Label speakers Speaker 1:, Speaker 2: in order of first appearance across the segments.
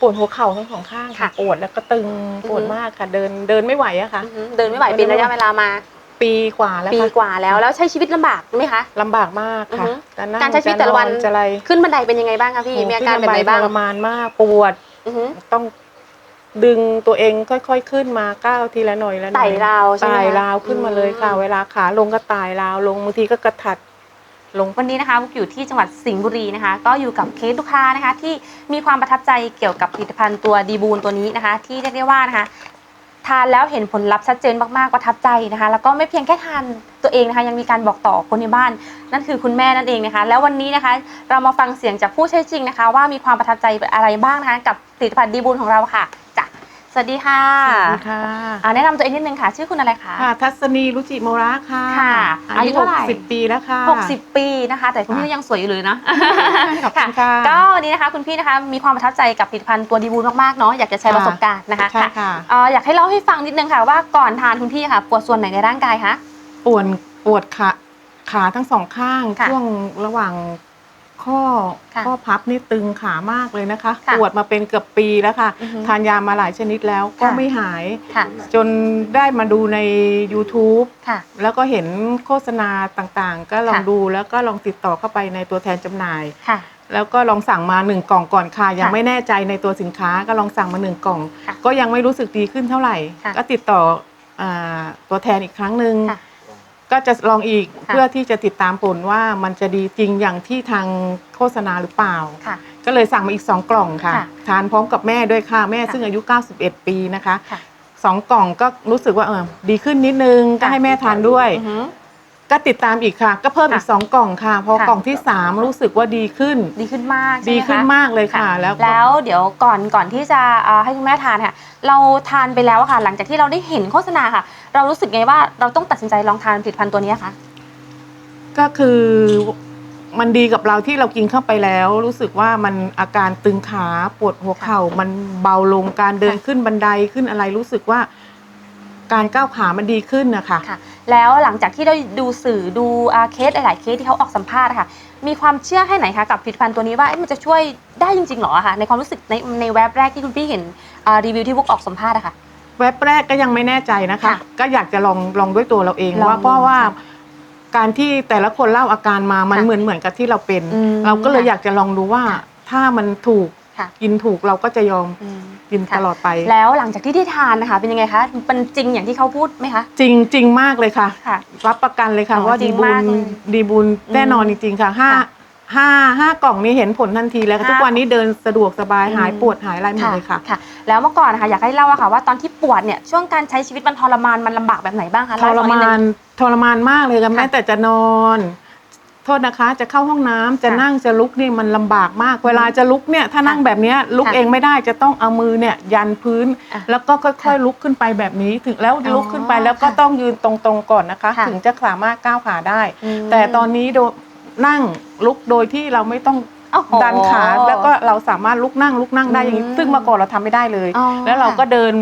Speaker 1: ปวดหัวเข่าทั้งสองข้างค่ะ
Speaker 2: ค่ะ
Speaker 1: ปวดแล้วก็ตึงปวด
Speaker 2: อือฮึ
Speaker 1: มากค่ะ เดินเดินไม่ไหวอะค่ะ
Speaker 2: อือหือเดินไม่ไหวเป็นระยะเวลามา
Speaker 1: ปีกว่าแล้ว
Speaker 2: ปี
Speaker 1: ค่ะ
Speaker 2: กว่าแล้วแล้วใช้ชีวิตลำบากไหมคะ
Speaker 1: ลำบากมากค่ะ
Speaker 2: อือฮึ
Speaker 1: จะนั่ง
Speaker 2: การใช้ชีวิตแต่ละวัน
Speaker 1: จอจะอะไร
Speaker 2: ขึ้นบันไดเป็นยังไงบ้างคะพี่
Speaker 1: โอ้
Speaker 2: มีอาการ
Speaker 1: ขึ้น
Speaker 2: แบบไหนบ้าง
Speaker 1: ทรมานมากปวด
Speaker 2: อือหือ
Speaker 1: ต้องดึงตัวเองค่อยๆขึ้นมาก้าวทีละหน่อยละหน่อย
Speaker 2: ไต่ราวใช่ไหม
Speaker 1: ไต่
Speaker 2: คะ
Speaker 1: ราวขึ้นมาเลยค่ะ
Speaker 2: อืม
Speaker 1: เวลาขาลงก็ไต่ราวลงบางทีก็กระถัด หลง
Speaker 2: วันนี้นะคะบุ๊กอยู่ที่จังหวัดสิงห์บุรีนะคะ ก็อยู่กับเคสลูกค้านะคะ ที่มีความประทับใจเกี่ยวกับผลิตภัณฑ์ตัวดีบูนตัวนี้นะคะ ที่เรียกได้ว่านะคะ ทานแล้วเห็นผลลัพธ์ชัดเจนมากๆประทับใจนะคะ แล้วก็ไม่เพียงแค่ทานตัวเองนะคะ ยังมีการบอกต่อคนในบ้าน นั่นคือคุณแม่นั่นเองนะคะ แล้ววันนี้นะคะ เรามาฟังเสียงจากผู้ใช้จริงนะคะ ว่ามีความประทับใจอะไรบ้างนะคะ กับผลิตภัณฑ์ดีบูนของเราค่ะจ้ะ สวัสดีค่ะ
Speaker 1: สวัสดีค่ะ
Speaker 2: อ่าแนะนำตัวเองนิดนึงค่ะ ชื่อคุณอะไรคะ
Speaker 1: ค่ะทัศนีรุจิโมระค่ะ
Speaker 2: ค่ะอายุเท่าไหร่
Speaker 1: สิบปีแล้วค่ะ
Speaker 2: 60ปีนะคะ แต่คุณพี่ก็ยังสวยอยู่เลยเนาะ
Speaker 1: ขอบคุณค่ะ
Speaker 2: ก็วันนี้นะคะคุณพี่นะคะมีความประทับใจกับผลิตภัณฑ์ตัวดีบูนมากๆเนาะอยากจะแชร์
Speaker 1: ค่ะ
Speaker 2: ประสบการณ์นะคะ
Speaker 1: ใช่ค่ะ
Speaker 2: เอ่ออยากให้เล่าให้ฟังนิดนึงค่ะว่าก่อนทานคุณพี่ค่ะ ปวดส่วนไหนในร่างกายคะ
Speaker 1: ปวดปวดขาขาทั้งสองข้าง
Speaker 2: ค่ะ
Speaker 1: ช่วงระหว่าง ข้อ
Speaker 2: ค่ะ
Speaker 1: ข้อพับนี่ตึงขามากเลยนะคะ
Speaker 2: ค่ะ
Speaker 1: ปวดมาเป็นเกือบปีแล้วค่ะ
Speaker 2: อือฮึ
Speaker 1: ทานยามาหลายชนิดแล้วก็
Speaker 2: ค่ะ
Speaker 1: ไม่หาย
Speaker 2: ค่ะ
Speaker 1: จนได้มาดูใน YouTube
Speaker 2: ค่ะ
Speaker 1: แล้วก็เห็นโฆษณาต่างๆ ก็ลอง
Speaker 2: ค่ะ
Speaker 1: ดูแล้วก็ลองติดต่อเข้าไปในตัวแทนจำหน่าย
Speaker 2: ค่ะ
Speaker 1: แล้วก็ลองสั่งมาหนึ่งกล่องก่อนค่ะ ยัง
Speaker 2: ค่ะ
Speaker 1: ไม่แน่ใจในตัวสินค้าก็ลองสั่งมาหนึ่งกล่อง
Speaker 2: ค่ะ
Speaker 1: ก็ยังไม่รู้สึกดีขึ้นเท่าไหร่
Speaker 2: ค่ะ
Speaker 1: ก็ติดต่ออาตัวแทนอีกครั้งหนึ่ง
Speaker 2: ค่ะ
Speaker 1: ก็จะลองอีก
Speaker 2: ค่ะ
Speaker 1: เพื่อที่จะติดตามผลว่ามันจะดีจริงอย่างที่ทางโฆษณาหรือเปล่า
Speaker 2: ค่ะ
Speaker 1: ก็เลยสั่งมาอีก 2 กล่องค่ะ
Speaker 2: ค่ะ
Speaker 1: ทานพร้อมกับแม่ด้วยค่ะแม่
Speaker 2: ค่ะ
Speaker 1: ซึ่งอายุ 91 ปีนะคะ
Speaker 2: ค่ะ
Speaker 1: สองกล่องก็รู้สึกว่าเออดีขึ้นนิดนึงก็
Speaker 2: ค่ะ
Speaker 1: ให้แม่ทานด้วย
Speaker 2: อือหือ
Speaker 1: ก็ติดตามอีกค่ะ ก็เพิ่มอีก
Speaker 2: ค่ะ
Speaker 1: 2กล่องค่ะ พอ
Speaker 2: ค่ะ
Speaker 1: กล่องที่ 3 รู้สึกว่าดีขึ้น
Speaker 2: ดีขึ้นมากใช่ไหม
Speaker 1: ดีขึ้น
Speaker 2: คะ
Speaker 1: มากเลยค่ะ แล้วก็
Speaker 2: แล้วเดี๋ยวก่อนก่อนที่จะเอ่อให้คุณแม่ทานค่ะ เราทานไปแล้วอะค่ะ หลังจากที่เราได้เห็นโฆษณาค่ะ เรารู้สึกไงว่าเราต้องตัดสินใจลองทานผลิตภัณฑ์ตัวนี้คะ
Speaker 1: ก็คือมันดีกับเราที่เรากินเข้าไปแล้ว รู้สึกว่ามันอาการตึงขาปวดหัวเข่า มันเบาลงการเดิน
Speaker 2: ค่ะ
Speaker 1: ขึ้นบันไดขึ้นอะไรรู้สึกว่า การก้าวขามันดีขึ้นนะคะ
Speaker 2: ค่ะ แล้วหลังจากที่ได้ดูสื่อดูอ่าเคสหลาย ๆ เคสที่เขาออกสัมภาษณ์อะค่ะ มีความเชื่อแค่ไหนคะกับผลิตภัณฑ์ตัวนี้ว่าเอ๊ะมันจะช่วยได้จริง ๆ หรออะคะในความรู้สึกในในแว็บแรกที่คุณพี่เห็นอ่ารีวิวที่พวกออกสัมภาษณ์อะค่ะ
Speaker 1: แว็บแรกก็ยังไม่แน่ใจนะคะ
Speaker 2: ค่ะ
Speaker 1: ก็อยากจะลองลองด้วยตัวเราเอง
Speaker 2: ลอง
Speaker 1: ว่าเพราะว่า
Speaker 2: ค่ะ
Speaker 1: การที่แต่ละคนเล่าอาการมามัน
Speaker 2: ค่ะ
Speaker 1: เหมือนเหมือนกับที่เราเป็น
Speaker 2: อืม
Speaker 1: เราก็เลย
Speaker 2: ค่ะ
Speaker 1: อยากจะลองดูว่า
Speaker 2: ค่ะ
Speaker 1: ถ้ามันถูก
Speaker 2: ค่ะ
Speaker 1: กินถูกเราก็จะยอม
Speaker 2: อืม
Speaker 1: กิน
Speaker 2: ค่ะ
Speaker 1: ตลอดไป
Speaker 2: แล้วหลังจากที่ได้ทานนะคะ เป็นยังไงคะมันจริงอย่างที่เขาพูดไหมคะ
Speaker 1: จริงจริงมากเลยค่ะ
Speaker 2: ค่ะ
Speaker 1: รับประกันเลยค่ะ
Speaker 2: อ๋อ
Speaker 1: ว่า
Speaker 2: จริ
Speaker 1: ดี
Speaker 2: ง
Speaker 1: บุ
Speaker 2: มา
Speaker 1: ญ
Speaker 2: กเลย
Speaker 1: ดีบุญแน่นอนจริงๆค่ะห้า
Speaker 2: ค่ะ
Speaker 1: ห้าห้ากล่องนี้เห็นผลทันทีแล้วค่ะ
Speaker 2: ห้า
Speaker 1: ทุกวันนี้เดินสะดวกสบาย
Speaker 2: อืม
Speaker 1: หายปวดหายอะไรหมดเลยค่ะ
Speaker 2: ค่ะ แล้วเมื่อก่อนนะคะอยากให้เล่าอะค่ะว่าตอนที่ปวดเนี่ยช่วงการใช้ชีวิตมันทรมานมันลำบากแบบไหนบ้างคะ
Speaker 1: ท
Speaker 2: เล่ให้
Speaker 1: ร
Speaker 2: ฟังด
Speaker 1: มางนทรมานมากเลยค่ะ
Speaker 2: ค่ะ
Speaker 1: แม้แต่จะนอนโทษนะคะ จะเข้าห้องน้ำจะ
Speaker 2: ค่ะ
Speaker 1: นั่งจะลุกนี่มันลำบากมาก เวลาจะลุกเนี่ยถ้านั่ง
Speaker 2: ค่ะ
Speaker 1: แบบเนี้ยลุก
Speaker 2: ค่ะ
Speaker 1: เองไม่ได้จะต้องเอามือเนี่ยยันพื้น
Speaker 2: อะ
Speaker 1: แล้วก็ค่อย
Speaker 2: ค่ะ
Speaker 1: ๆลุกขึ้นไปแบบนี้ถึงแล้ว
Speaker 2: อ๋อ
Speaker 1: ลุกขึ้นไปแล้วก็
Speaker 2: ค่ะ
Speaker 1: ต้องยืนตรงๆก่อนนะคะ
Speaker 2: ค่ะ
Speaker 1: ถึงจะสามารถก้าวขาได้
Speaker 2: อืม
Speaker 1: แต่ตอนนี้โดนั่งลุกโดยที่เราไม่ต้อง
Speaker 2: โอ้โห
Speaker 1: ดันขาแล้วก็เราสามารถลุกนั่งลุกนั่งได้อย่างนี้
Speaker 2: อืม
Speaker 1: ซึ่งเมื่อก่อนเราทำไม่ได้เลย
Speaker 2: อ๋อ
Speaker 1: แล้วเราก็เดิน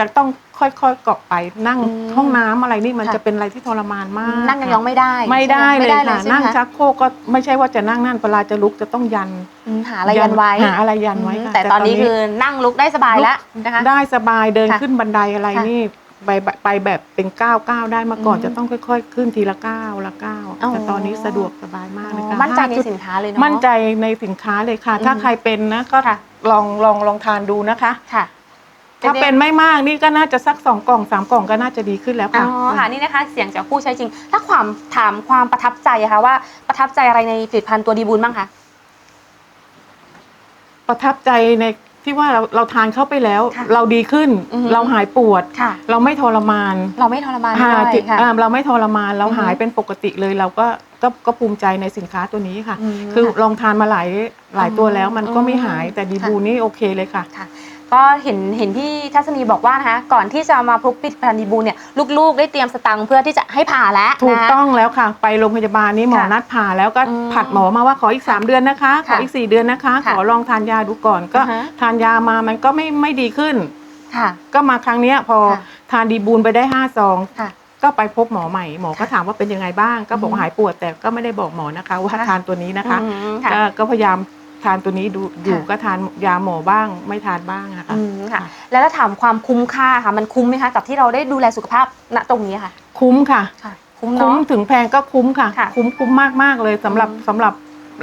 Speaker 1: จะต้องค่อยๆเกาะไปนั่ง
Speaker 2: อืม
Speaker 1: ห้องน้ำอะไรนี่มัน
Speaker 2: ค่ะ
Speaker 1: จะเป็นอะไรที่ทรมานมาก
Speaker 2: นั่งยองๆไม่ได้
Speaker 1: ไม่ได้
Speaker 2: ใช่ห
Speaker 1: เลย
Speaker 2: ไม่
Speaker 1: ค่ะ
Speaker 2: ใช่ไหม
Speaker 1: นั่ง
Speaker 2: คะ
Speaker 1: ชักโครกก็ไม่ใช่ว่าจะนั่งนั่นเวลาจะลุกจะต้องยัน
Speaker 2: อืมหาอะไรยันไว้
Speaker 1: หาอะไรยันไว้
Speaker 2: อืม
Speaker 1: ค่ะ
Speaker 2: แต่ตอนนี้คือนั่งลุกได้สบายแล้วนะคะ
Speaker 1: ได้สบายเดิน
Speaker 2: ค่ะ
Speaker 1: ขึ้นบันไดอะไร
Speaker 2: ค่ะ
Speaker 1: นี่ไปไปแบบเป็นก้าวก้าวได้เมาก่อน
Speaker 2: อืม
Speaker 1: จะต้องค่อย ๆ ขึ้นทีละก้าวละก้าว
Speaker 2: อ๋อ
Speaker 1: แต่ตอนนี้สะดวกสบายมากเลยค่ะ
Speaker 2: มั่นใจใน
Speaker 1: ห้าจุด
Speaker 2: สินค้าเลยเนาะ
Speaker 1: มั่นใจในสินค้าเลยค่ะ
Speaker 2: อืม
Speaker 1: ถ้าใครเป็นนะก็
Speaker 2: ค่ะ
Speaker 1: ลองลองลองทานดูนะคะ
Speaker 2: ค่ะ
Speaker 1: ถ้าเป็นไม่มากนี่ก็น่าจะสักสองกล่องสามกล่องก็น่าจะดีขึ้นแล้ว
Speaker 2: อ๋
Speaker 1: ค่ะ
Speaker 2: อค่ะนี่นะคะ เสียงจากผู้ใช้จริง ถ้าความถามความประทับใจอะคะว่าประทับใจอะไรในผลิตภัณฑ์ตัวดีบูลบ้างคะ
Speaker 1: ประทับใจในที่ว่าเราเราทานเข้าไปแล้ว
Speaker 2: ค่ะ
Speaker 1: เราดีขึ้น
Speaker 2: อือฮึ
Speaker 1: เราหายปวด
Speaker 2: ค่ะ
Speaker 1: เราไม่ทรมาน
Speaker 2: เราไม่ทรมาน
Speaker 1: อ่า
Speaker 2: ด้วย
Speaker 1: จิต
Speaker 2: ค่ะ
Speaker 1: อ่าเราไม่ทรมานเรา
Speaker 2: อือฮึ
Speaker 1: หายเป็นปกติเลยเราก็ก็ก็ภูมิใจในสินค้าตัวนี้ค่ะ
Speaker 2: อืม
Speaker 1: คือ
Speaker 2: ค่ะ
Speaker 1: ลองทานมาหลายหลายตัวแล้วมันก็ไม่
Speaker 2: อืม
Speaker 1: หายแต่ดี
Speaker 2: ค่ะ
Speaker 1: บูนี่โอเคเลยค่ะ
Speaker 2: ค่ะ ก็เห็นเห็นพี่ทัศนีบอกว่านะคะก่อนที่จะมาพบผลิตภัณฑ์ดีบูลเนี่ยลูกๆ ได้เตรียมสตังค์เพื่อที่จะให้ผ่าแล้ว
Speaker 1: ถูก
Speaker 2: นะ
Speaker 1: ต้องแล้วค่ะ ไปโรงพยาบาลนี้หมอ
Speaker 2: ค่ะ
Speaker 1: นัดผ่าแล้วก็
Speaker 2: อืม
Speaker 1: ผัดหมอมาว่าขออีก 3 เดือนนะคะ ขอ
Speaker 2: ค่ะ
Speaker 1: อีก 4 เดือนนะคะ
Speaker 2: ค่ะ
Speaker 1: ขอลองทานยาดูก่อนก็
Speaker 2: อือฮะ
Speaker 1: ทานยามามันก็ไม่ไม่ดีขึ้น
Speaker 2: ค่ะ
Speaker 1: ก็มาครั้งเนี้ยพอ
Speaker 2: ค่ะ
Speaker 1: ทานดีบูลไปได้5ซอง
Speaker 2: ค่ะ
Speaker 1: ก็ไปพบหมอใหม่หมอก็
Speaker 2: ค่ะ
Speaker 1: ถามว่าเป็นยังไงบ้าง ก็บอก
Speaker 2: อืม
Speaker 1: หายปวดแต่ก็ไม่ได้บอกหมอนะคะ ว่า
Speaker 2: ค่ะ
Speaker 1: ทานตัวนี้นะคะ
Speaker 2: อืมค่ะ
Speaker 1: ก็ก็พยายาม ทานตัวนี้ดูอยู่
Speaker 2: ค่ะ
Speaker 1: ก็ทานยาหมอบ้าง ไม่ทานบ้างอะค่ะ
Speaker 2: อืมค่ะ แล้วถ้าถามความคุ้มค่าค่ะมันคุ้มไหมคะกับที่เราได้ดูแลสุขภาพณตรงนี้ค่ะ
Speaker 1: คุ้มค่ะ
Speaker 2: ค่ะ คุ้ม
Speaker 1: คุ้ม
Speaker 2: เนาะ
Speaker 1: ถึงแพงก็คุ้มค่ะ
Speaker 2: ค่ะ
Speaker 1: คุ้มคุ้มมากมากๆเลยสำหรับ
Speaker 2: อืม
Speaker 1: สำหรับ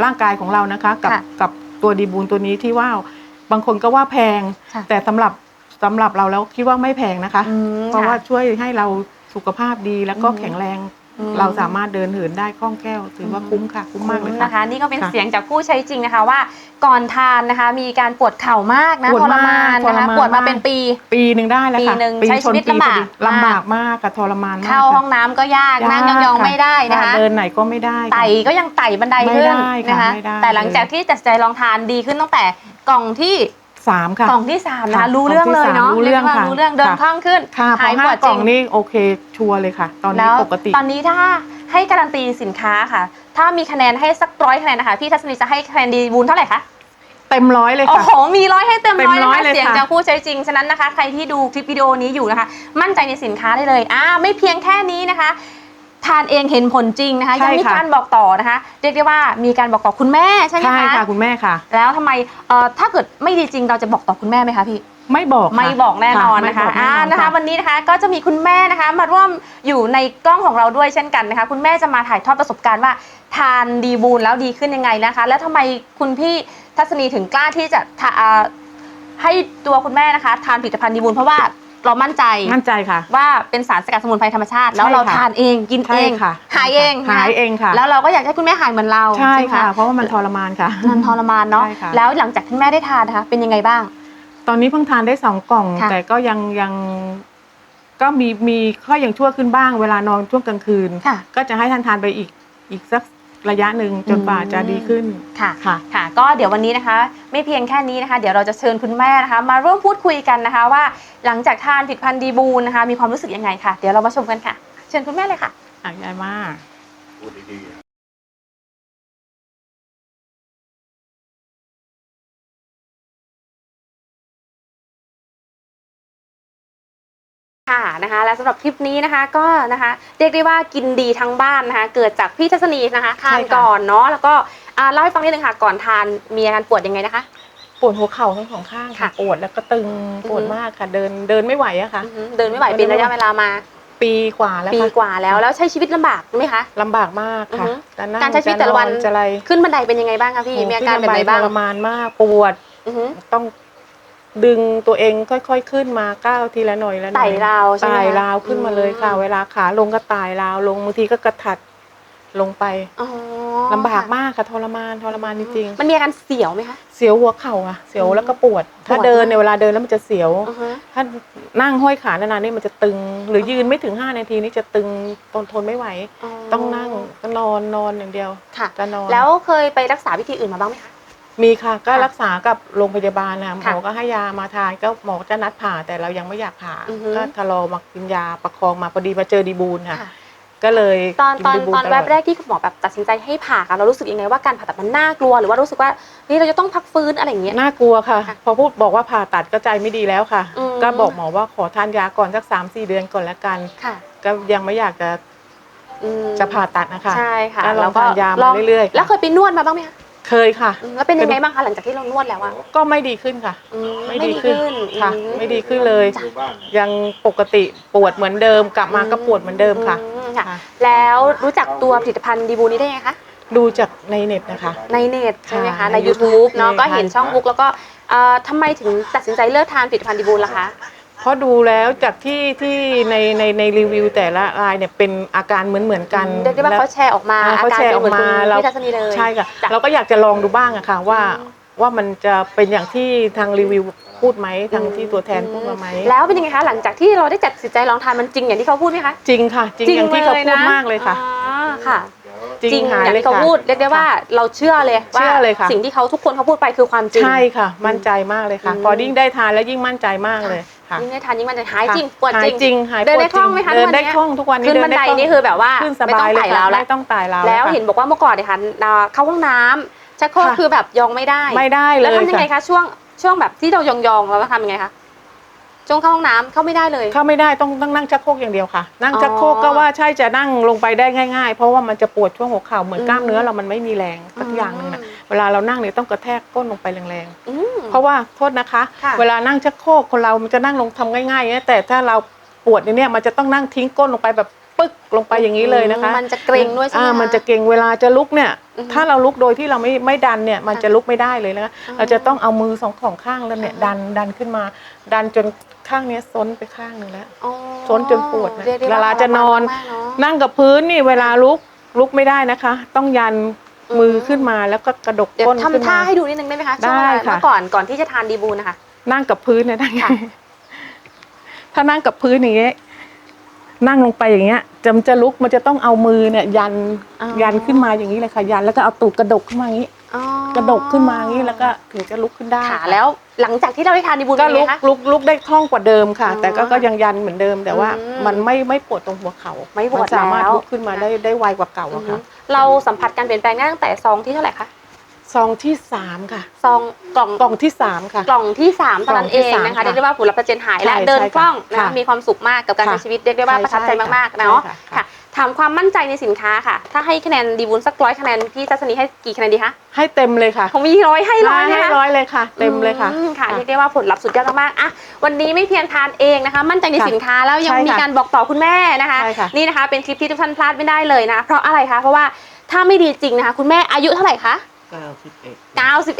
Speaker 1: ร่างกายของเรานะคะ กับ
Speaker 2: ค่ะ
Speaker 1: กับตัวดีบูนตัวนี้ที่ว่าบางคนก็ว่าแพง
Speaker 2: ค่ะ
Speaker 1: แต่สำหรับสำหรับเราแล้วคิดว่าไม่แพงนะคะ
Speaker 2: อืม
Speaker 1: เพราะว่า
Speaker 2: ค่
Speaker 1: ช่วยให้เราสุขภาพดีแล้วก็
Speaker 2: อืม
Speaker 1: แข็งแรง
Speaker 2: อืม
Speaker 1: เราสามารถเดินเหินได้คล่องแคล่วถือว่าคุ้มค่ะ คุ้มมากเลย
Speaker 2: นะ
Speaker 1: ค่ะ
Speaker 2: คะ นี่ก็เป็น
Speaker 1: ค่ะ
Speaker 2: เสียงจากผู้ใช้จริงนะคะว่าก่อนทานนะคะ มีการปวดเข่ามากนะ
Speaker 1: ปวด
Speaker 2: ทรมาน
Speaker 1: มาก
Speaker 2: นะคะ
Speaker 1: ทรมาน
Speaker 2: ปวดมามา
Speaker 1: ก
Speaker 2: เป็นปี
Speaker 1: ปีหนึ่งได้แล้วค่ะ
Speaker 2: ปีหนึ่งใช้ชีวิต
Speaker 1: ปี
Speaker 2: ลำบาก
Speaker 1: พอดีลำบากมากค่ะทรมานมาก
Speaker 2: เข้าห้องน้ำก็ยากนั่งยองๆไม่ได้นะคะ
Speaker 1: เดินไหนก็ไม่ได้ค่ะ
Speaker 2: ไต่ก็ยังไต่บันได
Speaker 1: ไม่
Speaker 2: ขึ้น
Speaker 1: ได้ค่ะ
Speaker 2: นะคะ
Speaker 1: ไม่ได้
Speaker 2: แต่หลังจากที่ตัดสินใจลองทานดีขึ้นตั้งแต่กล่องที่
Speaker 1: สามค่ะ
Speaker 2: กล่องที่สามนะคะ
Speaker 1: ค่ะ
Speaker 2: รู้เรื่องเลยเนาะ
Speaker 1: กล่องที่สามรู้เรื่อง
Speaker 2: ยกว่า
Speaker 1: ค่ะ
Speaker 2: รู้เรื่องเดิน
Speaker 1: ค่ะ
Speaker 2: คล่องขึ้น
Speaker 1: ค่ะพอ
Speaker 2: หายป
Speaker 1: ห้าว
Speaker 2: ด
Speaker 1: ก
Speaker 2: จ
Speaker 1: ล่
Speaker 2: ริ
Speaker 1: อง
Speaker 2: ง
Speaker 1: นี่โอเคชัวร์เลยค่ะ ตอนนี้
Speaker 2: แล้ว
Speaker 1: ปกติ
Speaker 2: ตอนนี้ถ้าให้การันตีสินค้าค่ะ ถ้ามีคะแนนให้สักร้อยคะแนนนะคะพี่ทัศนีจะให้คะแนนดีบูนเท่าไหร่คะ
Speaker 1: เต็มร้อยเลย
Speaker 2: โอ้
Speaker 1: ค่ะ
Speaker 2: โห มีร้อยให้เต็ม
Speaker 1: เต็ม
Speaker 2: ร้อยนะ
Speaker 1: ร้อย
Speaker 2: คะ
Speaker 1: เลย
Speaker 2: เสียง
Speaker 1: ค่ะ
Speaker 2: จากผู้ใช้จริง ฉะนั้นนะคะ ใครที่ดูคลิปวิดีโอนี้อยู่นะคะ มั่นใจในสินค้าได้เลย อ่า ไม่เพียงแค่นี้นะคะ ทานเองเห็นผลจริงนะคะ
Speaker 1: ใช่
Speaker 2: ยังมี
Speaker 1: ค่ะ
Speaker 2: การบอกต่อนะคะ เรียกได้ว่ามีการบอกต่อคุณแม่ใช่ไหม
Speaker 1: ใช่
Speaker 2: คะ
Speaker 1: ค่ะคุณแม่ค่ะ
Speaker 2: แล้วทำไมเอ่อถ้าเกิดไม่ดีจริงเราจะบอกต่อคุณแม่ไหมคะพี่
Speaker 1: ไม่บอกค่ะ
Speaker 2: ไม่บอกแน่นอนนะคะ
Speaker 1: ไม่บอกแน่
Speaker 2: อ่าน
Speaker 1: อน
Speaker 2: นะคะ วันนี้นะคะก็จะมีคุณแม่นะคะมาร่วมอยู่ในกล้องของเราด้วยเช่นกันนะคะ คุณแม่จะมาถ่ายทอดประสบการณ์ว่า ทานดีบูนแล้วดีขึ้นยังไงนะคะ แล้วทำไมคุณพี่ทัศนีถึงกล้าที่จะทาอ่าให้ตัวคุณแม่นะคะ ทานผลิตภัณฑ์ดีบูนเพราะว่า เรามั่นใจ
Speaker 1: มั่นใจค่ะ
Speaker 2: ว่าเป็นสารสกัดสมุนไพรธรรมชาติ แล้ว
Speaker 1: ใช่
Speaker 2: เรา
Speaker 1: ค่ะ
Speaker 2: ทานเองกิน
Speaker 1: ใช่
Speaker 2: เอง
Speaker 1: ค่ะ
Speaker 2: หายเองนะคะ
Speaker 1: หายเองค่ะ
Speaker 2: แล้วเราก็อยากให้คุณแม่หายเหมือนเรา
Speaker 1: ใช่
Speaker 2: ไหม
Speaker 1: ค่ะ เพราะว่ามันทรมานค่ะ
Speaker 2: มันทรมานเนาะ
Speaker 1: ใช่ค่ะ
Speaker 2: แล้วหลังจากที่แม่ได้ทานนะคะเป็นยังไงบ้าง
Speaker 1: ตอนนี้เพิ่งทานได้สองกล่อง
Speaker 2: ค่ะ
Speaker 1: แต่ก็ยังยังก็มีมีข้อยังชั่วขึ้นบ้าง เวลานอนช่วงกลางคืน
Speaker 2: ค่ะ
Speaker 1: ก็จะให้ท่านทานไปอีกอีกสัก ระยะหนึ่งจนกว่าจะดีขึ้น
Speaker 2: ค่ะ
Speaker 1: ค่ะ
Speaker 2: ค่ะ ก็เดี๋ยววันนี้นะคะ ไม่เพียงแค่นี้นะคะ เดี๋ยวเราจะเชิญคุณแม่นะคะ มาร่วมพูดคุยกันนะคะ ว่าหลังจากทานผลิตภัณฑ์ดีบูนนะคะ มีความรู้สึกยังไงค่ะ เดี๋ยวเรามาชมกันค่ะ เชิญคุณแม่เลยค่ะ
Speaker 1: อะยายมาก
Speaker 3: พูดดีๆ
Speaker 2: ค่ะนะคะและสำหรับคลิปนี้นะคะก็นะคะเรียกได้ว่ากินดีทั้งบ้านนะคะเกิดจากพี่ทัศนีนะคะทาน
Speaker 1: ใช่ค่ะ
Speaker 2: ก่อนเนาะแล้วก็อ่าเล่าให้ฟังนิดนึงค่ะก่อนทานมีอาการปวดยังไงนะคะ
Speaker 1: ปวดหัวเข่าทั้งสองข้าง
Speaker 2: ค่ะ
Speaker 1: ค่ะปวดแล้วก็ตึงปวด
Speaker 2: อือฮึ
Speaker 1: มากค่ะ เดินเดินไม่ไหวอะค่ะ
Speaker 2: อือหือเดินไม่ไหวเป็นระยะเวลามา
Speaker 1: ปีกว่าแล้ว
Speaker 2: ปี
Speaker 1: ค่ะ
Speaker 2: กว่าแล้วแล้วใช้ชีวิตลำบากไหมคะ
Speaker 1: ลำบากมากค่ะ
Speaker 2: อือฮึ
Speaker 1: จะนั่ง
Speaker 2: การใช้ชีวิตแต่ละวัน
Speaker 1: จอจะอะไร
Speaker 2: ขึ้นบันไดเป็นยังไงบ้างคะพี่
Speaker 1: โอ้
Speaker 2: มีอาการแบบไหน
Speaker 1: ขึ้
Speaker 2: บ้าง
Speaker 1: ทรมานมากปวด
Speaker 2: อือหือ
Speaker 1: ต้อง ดึงตัวเองค่อย ๆ ขึ้นมาก้าวทีละหน่อยละหน่อย
Speaker 2: ไต่ราวใช่ไหม
Speaker 1: ไต่
Speaker 2: คะ
Speaker 1: ราวขึ้นมาเลยค่ะ
Speaker 2: อืม
Speaker 1: เวลาขาลงก็ไต่ราวลงบางทีก็กระถัดลงไป
Speaker 2: อ๋อ
Speaker 1: ลำบากมากค่ะทรมานทรมานจริง
Speaker 2: มันมีอาการเสียวไหมคะ
Speaker 1: ๆเสียวหัวเข่าอะเสียว
Speaker 2: อืม
Speaker 1: แล้วก็ปวด ถ้า
Speaker 2: ปวด
Speaker 1: เดิน
Speaker 2: มาก
Speaker 1: ในยเวลาเดินแล้วมันจะเสียว
Speaker 2: อือฮะ
Speaker 1: ถ้านั่งห้อยขานานๆนี่มันจะตึง หรือยืนไม่ถึง 5 นาทีนี่จะตึงทนทนไม่ไหว ต้องนั่งก็นอนนอนอย่างเดียว
Speaker 2: ค่ะ
Speaker 1: จะนอน
Speaker 2: แล้วเคยไปรักษาวิธีอื่นมาบ้างไหมคะ
Speaker 1: มีค่ะก็
Speaker 2: ค่ะ
Speaker 1: รักษากับโรงพยาบาลนะหม
Speaker 2: ค่ะ
Speaker 1: อก็ให้ยามาทานก็หมอจะนัดผ่าแต่เรายังไม่อยากผ่า
Speaker 2: อือฮึ
Speaker 1: ก็ทะลอมากินยาประคองมาพอดีมาเจอดีบูลค่ะ
Speaker 2: ค่ะ
Speaker 1: ก็เลย
Speaker 2: ตอน
Speaker 1: กิ
Speaker 2: ตอน
Speaker 1: ดีบูล
Speaker 2: ตอน
Speaker 1: ล
Speaker 2: แว
Speaker 1: ด
Speaker 2: บแรกที่คุณหมอแบบตัดสินใจให้ผ่าค่ะเรารู้สึกยังไงว่าการผ่าตัดมันน่ากลัวหรือว่ารู้สึกว่าเฮ้ยเราจะต้องพักฟื้นอะไรอย่างเงี้ย
Speaker 1: น่ากลัวค่ะ
Speaker 2: ค่ะ
Speaker 1: พอพูดบอกว่าผ่าตัดก็ใจไม่ดีแล้วค่ะ
Speaker 2: อืม
Speaker 1: ก็บอกหมอว่าขอทานยาก่อนสักสามสี่เดือนก่อนแล้วกัน
Speaker 2: ค่ะ
Speaker 1: ก็ยังไม่อยากจะ
Speaker 2: อืม
Speaker 1: จะผ่าตัดนะคะ
Speaker 2: ใช่ค่ะ
Speaker 1: ก็ลองทานยามาเรื่อยๆค่ะ
Speaker 2: แล้วเคยไปนวดมาบ้างไหมคะ
Speaker 1: เคยค่ะ
Speaker 2: อืมแล้วเป็นยังไงบ้างคะหลังจากที่เรานวดแล้วอะ
Speaker 1: ก็ไม่ดีขึ้นค่ะ
Speaker 2: อื
Speaker 1: ไม่ดีขึ้นค่ะ
Speaker 2: อื
Speaker 1: ไม่ดีขึ้นเลย
Speaker 2: จ้ะ
Speaker 3: อยู่บ้าน
Speaker 1: ยังปกติปวดเหมือนเดิม กลับมาก็ปวดเหมือนเดิมค่ะ
Speaker 2: อืมค่ะ
Speaker 1: ค่ะ
Speaker 2: แล้วรู้จักตัวผลิตภัณฑ์ดีบูนี้ได้ไงคะ
Speaker 1: ดูจากในเน็ตนะคะ
Speaker 2: ในเน็ตใช่ไหมคะ
Speaker 1: ค่ะ
Speaker 2: ใน
Speaker 1: ใน
Speaker 2: YouTube เนาะ
Speaker 1: ใช่
Speaker 2: ก็เห็น
Speaker 1: ค่ะ
Speaker 2: ช่องบุ๊กแล้วก็เอ่อทำไมถึงตัดสินใจเลิกทานผลิตภัณฑ์ดีบูลล่ะคะ
Speaker 1: เพ ราะดูแล้วจากที่ที่ในในในรีวิวแต่ละรายเนี่ยเป็นอาการเหมือนเหมือนๆกัน
Speaker 2: เรียกได้ว่า
Speaker 1: แล้ว
Speaker 2: เขาแชร์ออกมา
Speaker 1: อ่า
Speaker 2: อา
Speaker 1: เขา
Speaker 2: การ
Speaker 1: แชร์
Speaker 2: เป็นเหมือน
Speaker 1: ออก
Speaker 2: คุณ
Speaker 1: มาเรา
Speaker 2: พี่ทัศนีเลย
Speaker 1: ใช่ค่ะ
Speaker 2: จ้ะ
Speaker 1: เราก็อยากจะลองดูบ้างอะค่ะว่า
Speaker 2: อืม
Speaker 1: ว่ามันจะเป็นอย่างที่ทางรีวิวพูดไหมทางที่ตัวแทนพูดมาไหม
Speaker 2: แล้วเป็นยังไงคะหลังจากที่เราได้จัดสินใจลองทานมันจริงอย่างที่เขาพูดไหมคะ
Speaker 1: จริงค่ะ จริงอย่างที่เขาพูดมากเลยค่ะ
Speaker 2: อ๋อค่ะ
Speaker 1: จริง
Speaker 2: จริง
Speaker 1: หาย
Speaker 2: อย่าง
Speaker 1: เลย
Speaker 2: ที่เขา
Speaker 1: ค่ะ
Speaker 2: พูดเรียกได้ว่าเราเชื่อเลยว่า
Speaker 1: เชื่อเลยค่ะ
Speaker 2: สิ่งที่เขาทุกคนเขาพูดไปคือความจริง
Speaker 1: ใช่ค่ะ มั่นใจมากเลยค่ะ
Speaker 2: อืม
Speaker 1: พอยิ่งได้ทานแล้วยิ่งมั่นใจมากเลยค่ะ
Speaker 2: ยิ่งได้ทานยิ่งมันจะหายจริง
Speaker 1: ค่ะ
Speaker 2: ปวด
Speaker 1: หา
Speaker 2: จ
Speaker 1: ย
Speaker 2: ริง
Speaker 1: จริงหาย
Speaker 2: เดินได้
Speaker 1: ปว
Speaker 2: คล่องไหมคะ
Speaker 1: เดินได้
Speaker 2: ทุกวันเนี้ย
Speaker 1: คล่องทุกวันนี้
Speaker 2: ขึ้น
Speaker 1: เดิ
Speaker 2: บัน
Speaker 1: ได้
Speaker 2: ได
Speaker 1: คล่อง
Speaker 2: นี่คือแบบว่า
Speaker 1: ขึ้นส
Speaker 2: ไม่
Speaker 1: บา
Speaker 2: ต้อง
Speaker 1: ยเลย
Speaker 2: ไต่
Speaker 1: ค่ะ
Speaker 2: ราวแล้ว
Speaker 1: ไม่ต้องไต่ราว
Speaker 2: แล้ว
Speaker 1: ค่ะ
Speaker 2: เห็นบอกว่าเมื่อก่อนเนี่ยค่ะอ่าเข้าห้องน้ำชักโครก
Speaker 1: ค่ะ
Speaker 2: คือแบบยองไม่ได้
Speaker 1: ไม่ได้เล
Speaker 2: แล้ว
Speaker 1: ย
Speaker 2: ทำยังไง
Speaker 1: ค่ะ
Speaker 2: คะช่วงช่วงแบบที่เรายองๆเราก็ทำยังไงคะ ช่วงเข้าห้องน้ำเข้าไม่ได้เลย
Speaker 1: เข้าไม่ได้ต้องต้องนั่งชักโครกอย่างเดียวค่ะ นั่ง
Speaker 2: อ๋อ
Speaker 1: ชักโครกก็ว่าใช่จะนั่งลงไปได้ง่าย ๆ เพราะว่ามันจะปวดช่วงหัวเข่าเหมือน
Speaker 2: อืม
Speaker 1: กล้ามเนื้อเรามันไม่มีแรงสักอย่างหนึ่งนะเวลาเรานั่งเนี่ยต้องกระแทกก้นลงไปแรง
Speaker 2: อืม
Speaker 1: ๆเพราะว่าโทษนะคะ
Speaker 2: ค่ะ
Speaker 1: เวลานั่งชักโครกคนเรามันจะนั่งลงทำง่ายๆนะแต่ถ้าเราปวดเนี่ยมันจะต้องนั่งทิ้งก้นลงไปแบบ ปึ๊กลงไปอย่างนี้เลยนะคะ
Speaker 2: มันจะเกร็งด้วยใช่ไหม
Speaker 1: อ่า
Speaker 2: คะ
Speaker 1: มันจะเกร็งเวลาจะลุกเนี่ย
Speaker 2: อือฮึ
Speaker 1: ถ้าเราลุกโดยที่เราไม่ไม่ดันเนี่ย มัน
Speaker 2: ค่ะ
Speaker 1: จะลุกไม่ได้เลยนะคะ
Speaker 2: อ๋อ
Speaker 1: เราจะต้องเอามือสองของข้างแล้วเนี่ย
Speaker 2: อ่าฮะ
Speaker 1: ดันดันขึ้นมา ดันจนข้างเนี้ยซ้นไปข้างหนึ่งแล้ว
Speaker 2: อ๋อ
Speaker 1: ซนจนปวดนะ
Speaker 2: รียกได้
Speaker 1: เวลาจะนอน
Speaker 2: ทรมมากเอะ
Speaker 1: นั่งกับพื้นนี่เวลาลุกลุกไม่ได้นะคะ ต้องยัน
Speaker 2: อืม
Speaker 1: มือขึ้นมาแล้วก็กระดก
Speaker 2: เดี๋ยว
Speaker 1: ก้นขึ้น
Speaker 2: ทำท่า
Speaker 1: มา
Speaker 2: ให้ดูนิดนึงได้ไหมคะ
Speaker 1: ได้
Speaker 2: ช่วงเวลา
Speaker 1: ค่ะ
Speaker 2: เมื่อก่อนก่อนที่จะทานดีบูนะคะ
Speaker 1: นั่งกับพื้นเนี่ยนั่ง
Speaker 2: ค่ะ
Speaker 1: ถ้านั่งกับพื้นอย่างเงี้ย นั่งลงไปอย่างเงี้ยจะจะลุกมันจะต้องเอามือเนี่ยยัน
Speaker 2: อ๋อ
Speaker 1: ยันขึ้นมาอย่างนี้เลยค่ะ ยันแล้วก็เอาตูดกระดกขึ้นมาอย่างนี้
Speaker 2: อ๋อก
Speaker 1: ระดกขึ้นมาอย่างนี้แล้วก็ถึงจะลุกขึ้นได้
Speaker 2: ค่ะแล้วหลังจากที่เราได้ทานดีบู
Speaker 1: ก็
Speaker 2: เป็น
Speaker 1: ลุ
Speaker 2: ไง
Speaker 1: ก
Speaker 2: คะ
Speaker 1: ลุกลุกได้คล่องกว่าเดิมค่ะ
Speaker 2: อ๋อ
Speaker 1: แต่ก็ก็ยังยันเหมือนเดิมแต่ว่า
Speaker 2: อืม
Speaker 1: มันไม่ไม่ปวดตรงหัวเขา
Speaker 2: ไม่ปวด
Speaker 1: นสามารถ
Speaker 2: แล้ว
Speaker 1: ลุกขึ้นมาได้ได้ไวกว่าเก่า
Speaker 2: อือ
Speaker 1: อะ
Speaker 2: ฮึ
Speaker 1: ค่ะ
Speaker 2: เราสัมผัสการเปลี่ยนแปลงได้ตั้งแต่ซองที่เท่าไหร่คะ
Speaker 1: ซองที่สามค่ะ
Speaker 2: ซองกล่อง
Speaker 1: กล่องที่สามค่ะ
Speaker 2: กล่องที่สามตอนนั้น
Speaker 1: กล่
Speaker 2: เอ
Speaker 1: องที่
Speaker 2: ง
Speaker 1: สาม
Speaker 2: นะคะ
Speaker 1: ค่ะ
Speaker 2: เรียกได้ว่าผลลัพธ์เปอร์เซ็นต์หายและ
Speaker 1: ใช่
Speaker 2: เดิน
Speaker 1: ใช่
Speaker 2: คล่อง
Speaker 1: ค่ะ
Speaker 2: นะคะมีความสุขมากกับการ
Speaker 1: ค่ะ
Speaker 2: ใช้ชีวิตเรียกได้ว่า
Speaker 1: ใช่
Speaker 2: ประทับใจ
Speaker 1: ใช่
Speaker 2: มากๆ
Speaker 1: ใช่
Speaker 2: เนาะ
Speaker 1: ค่ะ
Speaker 2: ค่ะถามความมั่นใจในสินค้าค่ะ ถ้าให้คะแนนดีบุญสักร้อยคะแนนพี่ทัศนีให้กี่คะแนนดีคะ
Speaker 1: ให้เต็มเลยค่ะ
Speaker 2: ผมมีร้อยให้ร้อย
Speaker 1: ให้
Speaker 2: นะคะ
Speaker 1: ร้อยเลยค่ะ เต็มเลยค่ะ
Speaker 2: อืมค่ะเรียกได้ว่าผลลัพธ์สุดยอดมากๆอะวันนี้ไม่เพียงทานเองนะคะ มั่นใจใน
Speaker 1: ค่ะ
Speaker 2: สินค้าแล้วยัง
Speaker 1: ใช่ค่ะ
Speaker 2: มีการบอกต่อคุณแม่นะคะ
Speaker 1: ใช่ค่ะ
Speaker 2: นี่นะคะเป็นคลิปที่ทุกท่านพลาดไม่ได้เลยนะ เพราะอะไรคะ เพราะว่าถ้าไม่ดีจริงนะคะ คุณแม่อายุเท่าไหร่คะ
Speaker 3: เก้าสิบเอ็ด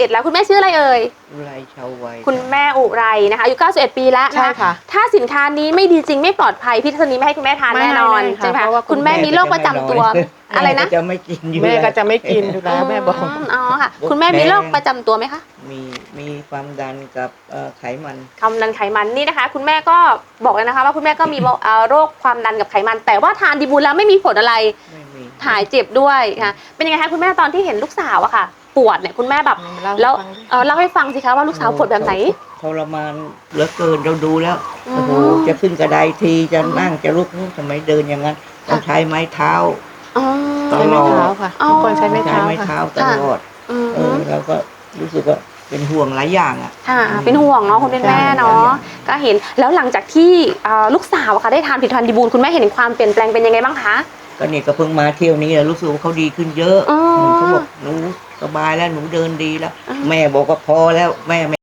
Speaker 2: 91 แล้วคุณแม่ชื่ออะไรเอ่ย
Speaker 3: ไรชาววัย
Speaker 2: คุณแม่อุไรนะคะอายุ91 ปีแล้วนะ
Speaker 1: ใช่ค่ะ
Speaker 2: ถ้าสินค้านี้ไม่ดีจริงไม่ปลอดภัยพี่ทัศนีไม่ให้คุณแม่ทาน
Speaker 1: ไม่
Speaker 2: แน่นอน
Speaker 1: ให้ค่ะ
Speaker 2: ใช่ไหม
Speaker 1: เพ
Speaker 2: คะ
Speaker 1: ราะว่าคุ
Speaker 2: คุณณแม่มีโรคประจำตัวอะไรนะ
Speaker 3: แม่ก็จะไม่กินอยู่
Speaker 1: แม่ก็
Speaker 3: ล้ว
Speaker 1: จะไม่กินอยู่แล้วแม่บอก
Speaker 2: มอ๋อค่ะ คุณแม่มีโรคประจำตัวไหมคะ
Speaker 3: มีมีความดันกับเอ่อไขมัน
Speaker 2: ความดันไขมันนี่นะคะ คุณแม่ก็บอกเลยนะคะ ว่าคุณแม่ก็มีเอ่อโรคความดันกับไขมัน แต่ว่าทานดีบูลแล้วไม่มีผลอะไร
Speaker 3: ไม่มี
Speaker 2: หายเจ็บด้วยค่ะเป็นยังไงคะคุณแม่ตอนที่เห็นลูกสาวอะค่ะ ปวดเนี่ยคุณแม่แบบ
Speaker 1: เล่าให้
Speaker 2: แล้ว
Speaker 1: ฟังดิ
Speaker 2: เอ่อเล่าให้ฟังสิคะว่าลูกสาวปวดแบบไหน
Speaker 3: ทรมานเหลือเกินเราดูแล้ว
Speaker 2: อืม
Speaker 3: โอ้โหจะขึ้นกระไดทีจะนั่งจะลุกทำไมเดินอย่างนั้นต้องใช้ไม้เท้า
Speaker 2: อ๋อ
Speaker 3: ต
Speaker 1: ใช้
Speaker 3: ล
Speaker 1: ไม้
Speaker 3: อด
Speaker 1: เท้าค่ะ
Speaker 2: อ๋อ
Speaker 1: ทุกคนใช้ไม้
Speaker 3: ใช้
Speaker 1: เท้า
Speaker 3: ไม้
Speaker 1: ค่ะ
Speaker 3: เท้าตลอด
Speaker 2: อืม
Speaker 3: เออเราก็รู้สึกว่าเป็นห่วงหลายอย่างอะ
Speaker 2: ค่ะ เป็นห่วงเนาะคุณเป็นแม่เนาะก็เห็นแล้วหลังจากที่เอ่อลูกสาวอะค่ะได้ทานผลิตภัณฑ์ดีบูลคุณแม่เห็นความเปลี่ยนแปลงเป็นยังไงบ้างคะ
Speaker 3: ก็เนี่ยก็เพิ่งมาเที่ยวนี้แหละรู้สึกว่าเขาดีขึ้นเยอะ
Speaker 2: อ๋อ
Speaker 3: เขาบอกหนูสบายแล้วหนูเดินดีแล้ว
Speaker 2: อ่า
Speaker 3: แม่บอกว่าพอแล้วแม่ไม่